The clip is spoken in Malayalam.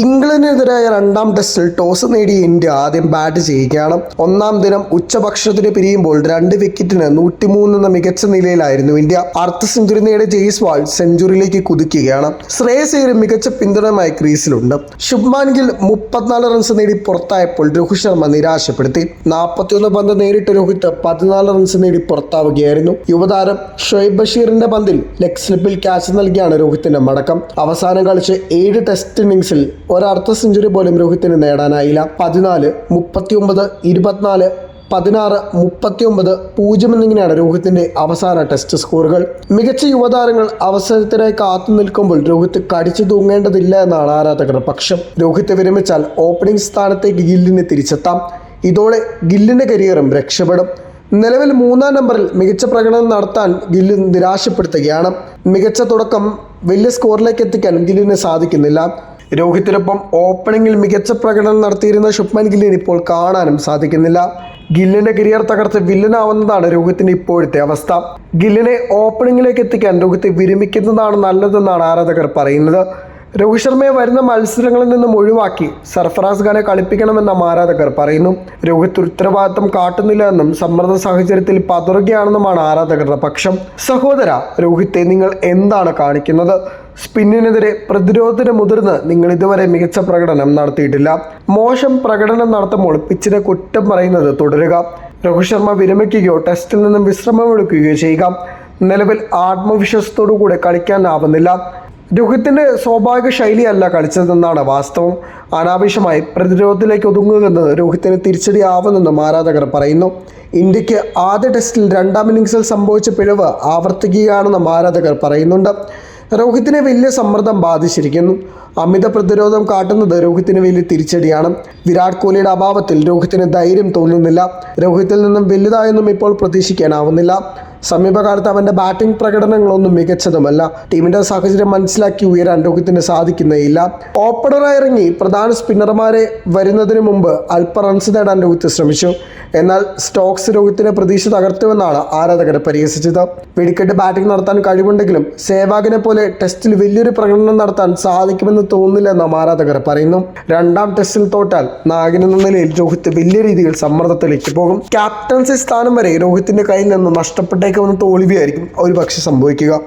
ഇംഗ്ലണ്ടിനെതിരായ രണ്ടാം ടെസ്റ്റിൽ ടോസ് നേടിയ ഇന്ത്യ ആദ്യം ബാറ്റ് ചെയ്യുകയാണ്. ഒന്നാം ദിനം ഉച്ചഭക്ഷണത്തിന് പിരിയുമ്പോൾ രണ്ട് വിക്കറ്റിന് നൂറ്റിമൂന്ന് എന്ന മികച്ച നിലയിലായിരുന്നു ഇന്ത്യ. അർദ്ധ സെഞ്ചുറി നേടിയ ജയ്സ്വാൾ സെഞ്ചുറിയിലേക്ക് കുതിക്കുകയാണ്. ശ്രേയസ് അയ്യർ മികച്ച പിന്തുണയുമായി ക്രീസിലുണ്ട്. ശുഭ്മാൻ ഗിൽ മുപ്പത്തിനാല് റൺസ് നേടി പുറത്തായപ്പോൾ രോഹിത് ശർമ്മ നിരാശപ്പെടുത്തി. നാൽപ്പത്തിയൊന്ന് പന്ത് നേരിട്ട് രോഹിത് പതിനാല് റൺസ് നേടി പുറത്താവുകയായിരുന്നു. യുവതാരം ഷൊയ്ബ് ബഷീറിന്റെ പന്തിൽ ലെഗ് സ്ലിപ്പിൽ ക്യാച്ച് നൽകിയാണ് രോഹിത്തിന്റെ മടക്കം. അവസാനം കളിച്ച് ഏഴ് ടെസ്റ്റ് ഇന്നിംഗ്സിൽ ഒരർദ്ധ സെഞ്ചുറി പോലും രോഹിത്തിന് നേടാനായില്ല. പതിനാല് മുപ്പത്തിയൊമ്പത് ഇരുപത്തിനാല് പതിനാറ് മുപ്പത്തിയൊമ്പത് പൂജ്യം എന്നിങ്ങനെയാണ് രോഹിത്തിന്റെ അവസാന ടെസ്റ്റ് സ്കോറുകൾ മികച്ച യുവതാരങ്ങൾ അവസരത്തിനായി കാത്തു നിൽക്കുമ്പോൾ രോഹിത് കടിച്ചു തൂങ്ങേണ്ടതില്ല എന്നാണ് ആരാധകരുടെ പക്ഷം. രോഹിത് വിരമിച്ചാൽ ഓപ്പണിംഗ് സ്ഥാനത്തേക്ക് ഗില്ലിന് തിരിച്ചെത്താം. ഇതോടെ ഗില്ലിന്റെ കരിയറും രക്ഷപ്പെടും. നിലവിൽ മൂന്നാം നമ്പറിൽ മികച്ച പ്രകടനം നടത്താൻ ഗില്ല് നിരാശപ്പെടുത്തുകയാണ്. മികച്ച തുടക്കം വലിയ സ്കോറിലേക്ക് എത്തിക്കാൻ ഗില്ലിന് സാധിക്കുന്നില്ല. രോഹിത്തിനൊപ്പം ഓപ്പണിംഗിൽ മികച്ച പ്രകടനം നടത്തിയിരുന്ന ശുഭ്മാൻ ഗില്ലിന് ഇപ്പോൾ കാണാനും സാധിക്കുന്നില്ല. ഗില്ലിന്റെ കരിയർ തകർത്ത് വില്ലനാവുന്നതാണ് രോഹിത്തിന്റെ ഇപ്പോഴത്തെ അവസ്ഥ. ഗില്ലിനെ ഓപ്പണിംഗിലേക്ക് എത്തിക്കാൻ രോഹിത്തെ വിരമിക്കുന്നതാണ് നല്ലതെന്നാണ് ആരാധകർ പറയുന്നത്. രോഹിത് ശർമ്മയെ വരുന്ന മത്സരങ്ങളിൽ നിന്നും ഒഴിവാക്കി സർഫറാസ് ഖാനെ കളിപ്പിക്കണമെന്ന് ആരാധകർ പറയുന്നു. രോഹിത് ഉത്തരവാദിത്തം കാട്ടുന്നില്ല എന്നും സമ്മർദ്ദ സാഹചര്യത്തിൽ പതറുകയാണെന്നുമാണ് ആരാധകരുടെ പക്ഷം. സഹോദര രോഹിത്തെ നിങ്ങൾ എന്താണ് കാണിക്കുന്നത്? സ്പിന്നിനെതിരെ പ്രതിരോധത്തിന് മുതിർന്ന് നിങ്ങൾ ഇതുവരെ മികച്ച പ്രകടനം നടത്തിയിട്ടില്ല. മോശം പ്രകടനം നടത്തുമ്പോൾ പിച്ചിനെ കുറ്റം പറയുന്നത് തുടരുക. രോഹിത് ശർമ്മ വിരമിക്കുകയോ ടെസ്റ്റിൽ നിന്നും വിശ്രമമെടുക്കുകയോ ചെയ്യുക. നിലവിൽ ആത്മവിശ്വാസത്തോടു കൂടെ കളിക്കാനാവുന്നില്ല. രോഹിത്തിന്റെ സ്വാഭാവിക ശൈലിയല്ല കളിച്ചതെന്നാണ് വാസ്തവം. അനാവശ്യമായി പ്രതിരോധത്തിലേക്ക് ഒതുങ്ങുന്നത് രോഹിത്തിന് തിരിച്ചടിയാവുമെന്നും ആരാധകർ പറയുന്നു. ഇന്ത്യയ്ക്ക് ആദ്യ ടെസ്റ്റിൽ രണ്ടാം ഇന്നിങ്സിൽ സംഭവിച്ച പിഴവ് ആവർത്തിക്കുകയാണെന്നും ആരാധകർ പറയുന്നുണ്ട്. രോഹിത്തിനെ വലിയ സമ്മർദ്ദം ബാധിച്ചിരിക്കുന്നു. അമിത പ്രതിരോധം കാട്ടുന്നത് രോഹിത്തിന് വലിയ തിരിച്ചടിയാണ്. വിരാട് കോഹ്ലിയുടെ അഭാവത്തിൽ രോഹിത്തിന് ധൈര്യം തോന്നുന്നില്ല. രോഹിത്തിൽ നിന്നും വലുതായൊന്നും ഇപ്പോൾ പ്രതീക്ഷിക്കാനാവുന്നില്ല. സമീപകാലത്ത് അവന്റെ ബാറ്റിംഗ് പ്രകടനങ്ങളൊന്നും മികച്ചതുമല്ല. ടീമിന്റെ സാഹചര്യം മനസ്സിലാക്കി ഉയരാൻ രോഹിത്തിന് സാധിക്കുന്നേയില്ല. ഓപ്പണറായി ഇറങ്ങി പ്രധാന സ്പിന്നർമാരെ വരുന്നതിന് മുമ്പ് അല്പ റൺസ് നേടാൻ രോഹിത് ശ്രമിച്ചു. എന്നാൽ സ്റ്റോക്സ് രോഹിത്തിനെ പ്രതീക്ഷ തകർത്തുവെന്നാണ് ആരാധകർ പരിഹസിച്ചത്. വെടിക്കെട്ട് ബാറ്റിംഗ് നടത്താൻ കഴിവുണ്ടെങ്കിലും സേവാഗിനെ പോലെ ടെസ്റ്റിൽ വലിയൊരു പ്രകടനം നടത്താൻ സാധിക്കുമെന്ന് തോന്നുന്നില്ലെന്നും ആരാധകർ പറയുന്നു. രണ്ടാം ടെസ്റ്റിൽ തോറ്റാൽ എന്ന നിലയിൽ രോഹിത് വലിയ രീതിയിൽ സമ്മർദ്ദത്തിലേക്ക് പോകും. ക്യാപ്റ്റൻസി സ്ഥാനം വരെ രോഹിത്തിന്റെ കയ്യിൽ നിന്ന് നഷ്ടപ്പെട്ടേക്കുമെന്ന തോൽവിയായിരിക്കും ഒരു പക്ഷെ സംഭവിക്കുക.